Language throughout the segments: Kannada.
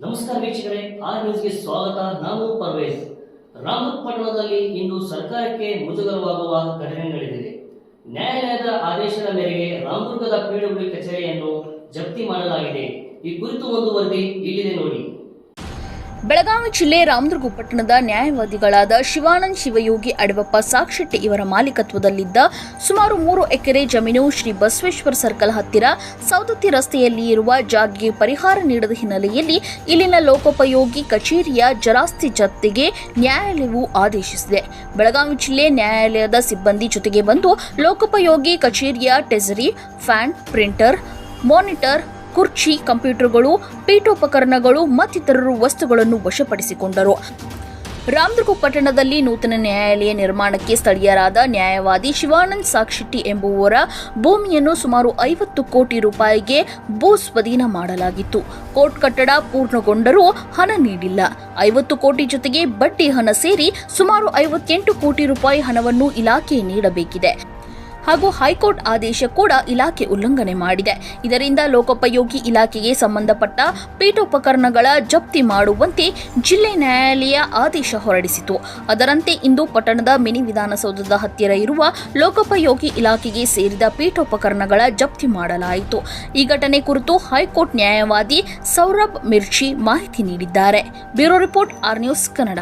ನಮಸ್ಕಾರ ವೀಕ್ಷಕರೇ, ಆ ನ್ಯೂಸ್ಗೆ ಸ್ವಾಗತ. ನಾನು ಪರ್ವೇಜ್ ರಾಮದುರ್ಗ ಪಟ್ಟಣದಲ್ಲಿ ಇಂದು ಸರ್ಕಾರಕ್ಕೆ ಮುಜುಗರವಾಗುವ ಘಟನೆ ನಡೆದಿದೆ. ನ್ಯಾಯಾಲಯದ ಆದೇಶದ ಮೇರೆಗೆ ರಾಮದುರ್ಗದ ಪಿಡಬ್ಲ್ಯೂ ಕಚೇರಿಯನ್ನು ಜಪ್ತಿ ಮಾಡಲಾಗಿದೆ. ಈ ಕುರಿತು ಒಂದು ವರದಿ ಇಲ್ಲಿದೆ ನೋಡಿ. ಬೆಳಗಾವಿ ಜಿಲ್ಲೆ ರಾಮದುರ್ಗ ಪಟ್ಟಣದ ನ್ಯಾಯವಾದಿಗಳಾದ ಶಿವಾನಂದ್ ಶಿವಯೋಗಿ ಅಡವಪ್ಪ ಸಾಕ್ಷೆಟ್ಟಿ ಇವರ ಮಾಲೀಕತ್ವದಲ್ಲಿದ್ದ ಸುಮಾರು ಮೂರು ಎಕರೆ ಜಮೀನು ಶ್ರೀ ಬಸವೇಶ್ವರ ಸರ್ಕಲ್ ಹತ್ತಿರ ಸೌದತ್ತಿ ರಸ್ತೆಯಲ್ಲಿ ಇರುವ ಜಾಗಿಗೆ ಪರಿಹಾರ ನೀಡದ ಹಿನ್ನೆಲೆಯಲ್ಲಿ ಇಲ್ಲಿನ ಲೋಕೋಪಯೋಗಿ ಕಚೇರಿಯ ಜರಾಸ್ತಿ ಜಪ್ತಿಗೆ ನ್ಯಾಯಾಲಯವು ಆದೇಶಿಸಿದೆ. ಬೆಳಗಾವಿ ಜಿಲ್ಲೆ ನ್ಯಾಯಾಲಯದ ಸಿಬ್ಬಂದಿ ಜೊತೆಗೆ ಬಂದು ಲೋಕೋಪಯೋಗಿ ಕಚೇರಿಯ ಟೆಸರಿ, ಫ್ಯಾನ್, ಪ್ರಿಂಟರ್, ಮಾನಿಟರ್ ಕುರ್ಚಿ, ಕಂಪ್ಯೂಟರ್ಗಳು, ಪೀಠೋಪಕರಣಗಳು, ಮತ್ತಿತರರು ವಸ್ತುಗಳನ್ನು ವಶಪಡಿಸಿಕೊಂಡರು. ರಾಮದುರ್ಗ ಪಟ್ಟಣದಲ್ಲಿ ನೂತನ ನ್ಯಾಯಾಲಯ ನಿರ್ಮಾಣಕ್ಕೆ ಸ್ಥಳೀಯರಾದ ನ್ಯಾಯವಾದಿ ಶಿವಾನಂದ್ ಸಾಕ್ಷಿಟ್ಟಿ ಎಂಬುವರ ಭೂಮಿಯನ್ನು ಸುಮಾರು ಐವತ್ತು ಕೋಟಿ ರೂಪಾಯಿಗೆ ಭೂ ಸ್ವಾಧೀನ ಮಾಡಲಾಗಿತ್ತು. ಕೋರ್ಟ್ ಕಟ್ಟಡ ಪೂರ್ಣಗೊಂಡರೂ ಹಣ ನೀಡಿಲ್ಲ. ಐವತ್ತು ಕೋಟಿ ಜೊತೆಗೆ ಬಡ್ಡಿ ಹಣ ಸೇರಿ ಸುಮಾರು ಐವತ್ತೆಂಟು ಕೋಟಿ ರೂಪಾಯಿ ಹಣವನ್ನು ಇಲಾಖೆ ನೀಡಬೇಕಿದೆ. ಹಾಗೂ ಹೈಕೋರ್ಟ್ ಆದೇಶ ಕೂಡ ಇಲಾಖೆ ಉಲ್ಲಂಘನೆ ಮಾಡಿದೆ. ಇದರಿಂದ ಲೋಕೋಪಯೋಗಿ ಇಲಾಖೆಗೆ ಸಂಬಂಧಪಟ್ಟ ಪೀಠೋಪಕರಣಗಳ ಜಪ್ತಿ ಮಾಡುವಂತೆ ಜಿಲ್ಲೆ ನ್ಯಾಯಾಲಯ ಆದೇಶ ಹೊರಡಿಸಿತು. ಅದರಂತೆ ಇಂದು ಪಟ್ಟಣದ ಮಿನಿ ವಿಧಾನಸೌಧದ ಹತ್ತಿರ ಇರುವ ಲೋಕೋಪಯೋಗಿ ಇಲಾಖೆಗೆ ಸೇರಿದ ಪೀಠೋಪಕರಣಗಳ ಜಪ್ತಿ ಮಾಡಲಾಯಿತು. ಈ ಘಟನೆ ಕುರಿತು ಹೈಕೋರ್ಟ್ ನ್ಯಾಯವಾದಿ ಸೌರಭ್ ಮಿರ್ಚಿ ಮಾಹಿತಿ ನೀಡಿದ್ದಾರೆ. Bureau report R news Kannada.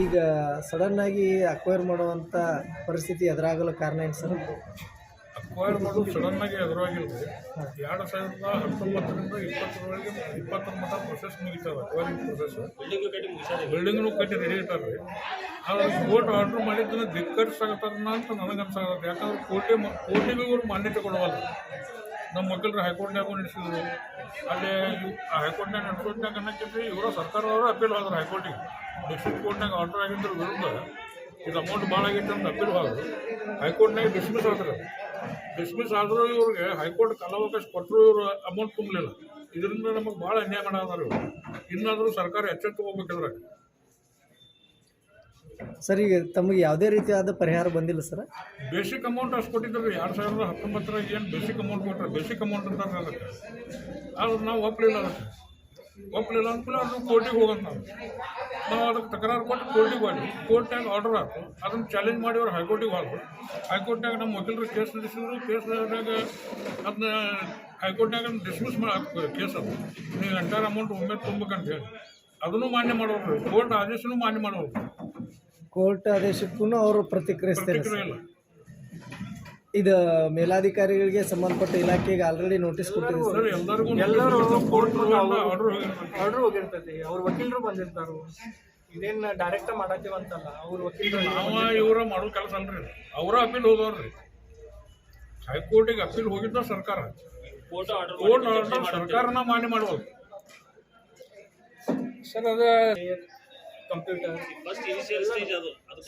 ಈಗ ಸಡನ್ ಆಗಿ ಅಕ್ವೈರ್ ಮಾಡುವಂಥ ಪರಿಸ್ಥಿತಿ ಎದುರಾಗಲು ಕಾರಣ ಏನು ಸರ್? ಅಕ್ವೈರ್ ಮಾಡೋದು ಸಡನ್ ಆಗಿ ಎದುರಾಗಿಲ್ಲ ಎರಡು ಸಾವಿರದ ಹತ್ತೊಂಬತ್ತರಿಂದ ಇಪ್ಪತ್ತರವರೆಗೆ ಇಪ್ಪತ್ತರ ಮಟ್ಟ ಪ್ರೊಸೆಸ್ ಮುಗಿತದೆ ಅಕ್ವೈರಿಂಗ್ ಪ್ರೊಸೆಸ್ ಬಿಲ್ಡಿಂಗ್ನು ಕಟ್ಟಿ ರೆಡಿ ಇಟ್ಟಾರೆ ಆದ್ರೆ ಕೋರ್ಟ್ ಆರ್ಡರ್ ಮಾಡಿದ್ದನ್ನು ಧಿಕ್ಕರಿಸಾಗತ್ತಾರನ್ನ ಅಂತ ನನಗೆ ಅನ್ಸಾಗತ್ತೆ ಯಾಕಂದ್ರೆ ಕೋಟಿ ಮ- ಕೋರ್ಟಿಗೂ ಇವ್ರು ಮಾನ್ಯತೆ ಕೊಡವಲ್ಲ ನಮ್ಮ ಮಕ್ಕಳು ಹೈಕೋರ್ಟ್ನಾಗೂ ನಡೆಸಿದ್ರು. ಅಲ್ಲಿ ಹೈಕೋರ್ಟ್ನಾಗ ನಡೆಸೋದ್ನಾಗ ಅನ್ನೋಕ್ಕಿಂತ ಇವರು ಸರ್ಕಾರದವರು ಅಪೀಲ್ ಹೋದ್ರು ಹೈಕೋರ್ಟಿಗೆ. ಡಿಸ್ಟ್ರಿಕ್ಟ್ ಕೋರ್ಟ್ನಾಗ ಆರ್ಡರ್ ಆಗಿದ್ರ ವಿರುದ್ಧ ಇದು ಅಮೌಂಟ್ ಭಾಳ ಆಗೈತೆ ಅಂತ ಅಪೀಲ್ ಹೋದ್ರು ಹೈಕೋರ್ಟ್ನಾಗ ಡಿಸ್ಮಿಸ್ ಆದ್ರೆ. ಡಿಸ್ಮಿಸ್ ಆದರೂ ಇವ್ರಿಗೆ ಹೈಕೋರ್ಟ್ ಕಾಲಾವಕಾಶ ಕೊಟ್ಟರು ಇವರು ಅಮೌಂಟ್ ತುಂಬಲಿಲ್ಲ. ಇದರಿಂದ ನಮಗೆ ಭಾಳ ಅನ್ಯಾಯ ಮಾಡೋದಾರ ಇನ್ನಾದರೂ ಸರ್ಕಾರ ಎಚ್ಚೆತ್ತು ಹೋಗ್ಬೇಕಿದ್ರೆ ಸರ್, ಈಗ ತಮಗೆ ಯಾವುದೇ ರೀತಿಯಾದ ಪರಿಹಾರ ಬಂದಿಲ್ಲ ಸರ್? ಬೇಸಿಕ್ ಅಮೌಂಟ್ ಅಷ್ಟು ಕೊಟ್ಟಿದ್ದಾರೆ ಎರಡು ಸಾವಿರದ ಹತ್ತೊಂಬತ್ತರಾಗ ಏನು ಬೇಸಿಕ್ ಅಮೌಂಟ್ ಕೊಟ್ಟರೆ ಬೇಸಿಕ್ ಅಮೌಂಟ್ ಅಂತ ಅದಕ್ಕೆ. ಆದ್ರೆ ನಾವು ಒಪ್ಪಲಿಲ್ಲ ಅದಕ್ಕೆ. ಒಪ್ಪಲಿಲ್ಲ ಅಂದ್ಮೇಲೆ ಅದು ಕೋರ್ಟಿಗೆ ಹೋಗಂತ ನಾವು ನಾವು ಅದಕ್ಕೆ ತಕರಾರು ಕೊಟ್ಟು ಕೋರ್ಟಿಗೆ ಹೋಗಿ ಕೋರ್ಟ್ನಾಗ ಆರ್ಡರ್ ಹಾಕು ಅದನ್ನು ಚಾಲೆಂಜ್ ಮಾಡಿ ಅವ್ರು ಹೈಕೋರ್ಟಿಗೆ ಹೋದ್ರು. ಹೈಕೋರ್ಟ್ನಾಗ ನಮ್ಮ ವಕೀಲರು ಕೇಸ್ ನಡೆಸಿದ್ರು. ಕೇಸ್ನಾಗ ಅದನ್ನ ಹೈಕೋರ್ಟ್ನಾಗ ಡಿಸ್ಮಿಸ್ ಮಾಡಿ ಕೇಸ್ ಅದು. ನೀವು ಎಂಟೈರ್ ಅಮೌಂಟ್ ಒಮ್ಮೆ ತುಂಬಬೇಕಂತ ಹೇಳಿ. ಅದನ್ನು ಮಾನ್ಯ ಮಾಡೋರು. ಕೋರ್ಟ್ ಆದೇಶನೂ ಮಾನ್ಯ ಮಾಡೋರು. ಕೋರ್ಟ್ ಆದೇಶಕ್ಕೂ ಅವರು ಪ್ರತಿಕ್ರಿಯಿಸ್ತಾರೆ ಪ್ರತಿಕ್ರಿಯೆ ಇದು ಮೇಲಾಧಿಕಾರಿಗಳಿಗೆ ಸಂಬಂಧಪಟ್ಟ ಇಲಾಖೆಗೆ ಆಲ್ರೆಡಿ ನೋಟಿಸ್ ಕೊಟ್ಟಿದ್ದೀವಿ ಸರ್. ಎಲ್ಲರಿಗೂ ಎಲ್ಲರೂ ಕೋರ್ಟ್ ಆರ್ಡರ್ ಆರ್ಡರ್ ಹೋಗಿರ್ತೈತಿ ಅವ್ರ ವಕೀಲರು ಬಂದಿರ್ತಾರು. ಇದೇನ್ ಡೈರೆಕ್ಟ್ ಮಾಡತ್ತೀವಂತಲ್ಲ ಅವ್ರ ವಕೀಲರು ನಾವ ಇವರ ಮಾಡೋ ಕೆಲಸ ಅಲ್ರಿ. ಅವರ ಅಪೀಲ್ ಹೋದವ್ರಿ ಹೈಕೋರ್ಟಿಗೆ ಅಪೀಲ್ ಹೋಗಿದ್ದ ಸರ್ಕಾರ. ಕೋರ್ಟ್ ಆರ್ಡರ್ ಸರ್ಕಾರನ ಮಾನ್ಯ ಮಾಡಬಹುದು ಸರ್ ಅದ ಕಂಪ್ಯೂಟರ್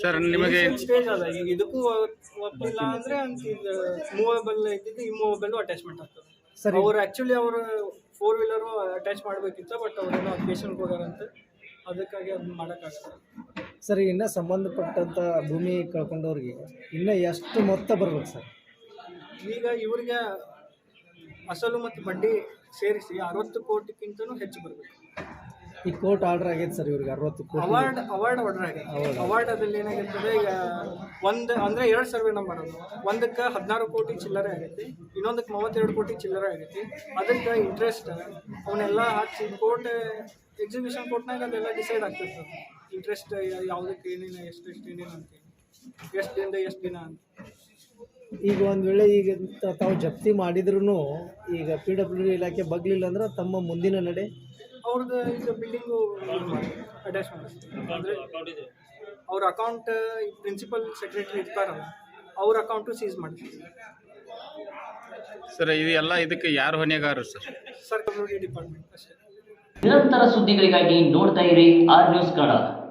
ಸರ್ ನಿಮಗೆ ಸ್ಟೇಜ್ ಅದ. ಈಗ ಇದಕ್ಕೂ ಒಪ್ಪಿಲ್ಲ ಅಂದ್ರೆ ಅಂತ ಇದು ಮೂವಬಲ್ ಇದ್ದಿದ್ದು ಈ ಮೂವಬಲ್ ಅಟ್ಯಾಚ್ಮೆಂಟ್ ಆಗ್ತದೆ ಸರಿ. ಅವ್ರು ಆಕ್ಚುಲಿ ಅವರು ಫೋರ್ ವೀಲರು ಅಟ್ಯಾಚ್ ಮಾಡ್ಬೇಕಿತ್ತು ಬಟ್ ಅವರೆಲ್ಲ ಅಪ್ಲಿಕೇಶನ್ಗೆ ಹೋಗಾರಂತೆ ಅದಕ್ಕಾಗಿ ಅದನ್ನ ಮಾಡೋಕ್ಕಾಗ್ತದೆ ಸರ್ ಇನ್ನು ಸಂಬಂಧಪಟ್ಟಂಥ ಭೂಮಿ ಕಳ್ಕೊಂಡವ್ರಿಗೆ ಇನ್ನ ಎಷ್ಟು ಮೊತ್ತ ಬರ್ಬೇಕು ಸರ್ ಈಗ ಇವ್ರಿಗೆ ಅಸಲು ಮತ್ತು ಬಡ್ಡಿ ಸೇರಿಸಿ ಅರವತ್ತು ಕೋಟಿಗಿಂತನೂ ಹೆಚ್ಚು ಬರಬೇಕು. ಈ ಕೋರ್ಟ್ ಆರ್ಡರ್ ಆಗೈತೆ ಸರ್ ಇವ್ರಿಗೆ ಅರವತ್ತು ಕೋಟಿ. ಅವಾರ್ಡ್ ಅವಾರ್ಡ್ ಆರ್ಡರ್ ಆಗೈತೆ ಅವಾರ್ಡ್ ಅದ್ರಲ್ಲಿ ಏನಾಗಿರ್ತದೆ ಈಗ ಒಂದು ಅಂದ್ರೆ ಎರಡು ಸರ್ವೆ ನಂಬರ್ ಅದು. ಒಂದಕ್ಕೆ ಹದಿನಾರು ಕೋಟಿ ಚಿಲ್ಲರೆ ಆಗೈತಿ ಇನ್ನೊಂದಕ್ಕೆ ಮೂವತ್ತೆರಡು ಕೋಟಿ ಚಿಲ್ಲರೆ ಆಗೈತಿ. ಅದಕ್ಕೆ ಇಂಟ್ರೆಸ್ಟ್ ಅವನ್ನೆಲ್ಲ ಹಾಕಿ ಕೋರ್ಟ್ ಎಕ್ಸಿಬಿಷನ್ ಕೋರ್ಟ್ನಾಗ ಅದೆಲ್ಲ ಡಿಸೈಡ್ ಆಗ್ತದೆ ಸರ್. ಇಂಟ್ರೆಸ್ಟ್ ಯಾವುದಕ್ಕೆ ಏನೇನು ಎಷ್ಟು ಎಷ್ಟು ಏನೇನು ಅಂತ. ಎಷ್ಟು ದಿನದ ಎಷ್ಟು ದಿನ ಅಂತ. ಈಗ ಒಂದು ವೇಳೆ ಈಗ ತಾವು ಜಪ್ತಿ ಮಾಡಿದ್ರು ಈಗ ಪಿ ಡಬ್ಲ್ಯೂ ಇಲಾಖೆ ಬಗ್ಲಿಲ್ಲ ಅಂದ್ರೆ ತಮ್ಮ ಮುಂದಿನ ನಡೆ ಅವ್ರದ್ದು ಇದು ಬಿಲ್ಡಿಂಗು ಅಟ್ಯಾಚ್ ಮಾಡಿಸ್ತೀವಿ ಅಂದರೆ ಅವ್ರ ಅಕೌಂಟ್ ಪ್ರಿನ್ಸಿಪಲ್ ಸೆಕ್ರೆಟರಿ ಇರ್ತಾರಲ್ಲ ಅವ್ರ ಅಕೌಂಟು ಸೀಸ್ ಮಾಡ್ತೀವಿ ಸರ್ ಇದು ಎಲ್ಲ ಇದಕ್ಕೆ ಯಾರು ಹೊಣೆಗಾರರು ಸರ್? ಸರ್ಕಾರಿ ಡಿಪಾರ್ಟ್ಮೆಂಟ್ ಅಷ್ಟೇ. ನಿರಂತರ ಸುದ್ದಿಗಳಿಗಾಗಿ ನೋಡ್ತಾ ಇರಿ ಆರ್ ನ್ಯೂಸ್ ಕನ್ನಡ.